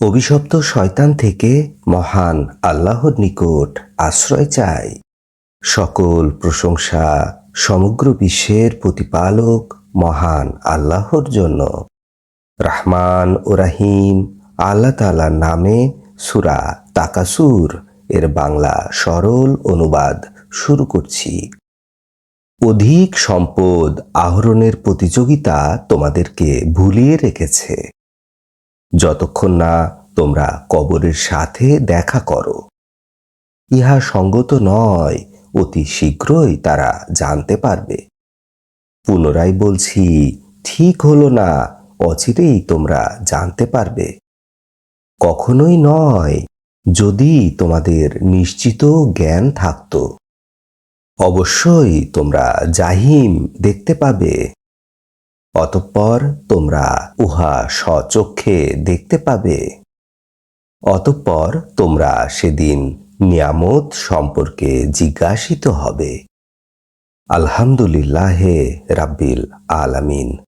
অভিশপ্ত শয়তান থেকে মহান আল্লাহর নিকট আশ্রয় চাই। সকল প্রশংসা সমগ্র বিশ্বের প্রতিপালক মহান আল্লাহর জন্য। রহমান ও রাহিম আল্লাহ তালার নামে সুরা তাকাসুর এর বাংলা সরল অনুবাদ শুরু করছি। অধিক সম্পদ আহরণের প্রতিযোগিতা তোমাদেরকে ভুলিয়ে রেখেছে। যতক্ষণ না তোমরা কবরের সাথে দেখা করো। ইহা সঙ্গত নয়, অতি শীঘ্রই তারা জানতে পারবে। পুনরায় বলছি, ঠিক হলো না, অচিরেই তোমরা জানতে পারবে। কখনোই নয়, যদি তোমাদের নিশ্চিত জ্ঞান থাকতো। অবশ্যই তোমরা জাহিম দেখতে পাবে। অতঃপর তোমরা উহা স্বচক্ষে দেখতে পাবে। অতঃপর তোমরা সেদিন নিয়ামত সম্পর্কে জিজ্ঞাসিত হবে। আলহামদুলিল্লাহে রাব্বিল আলামিন।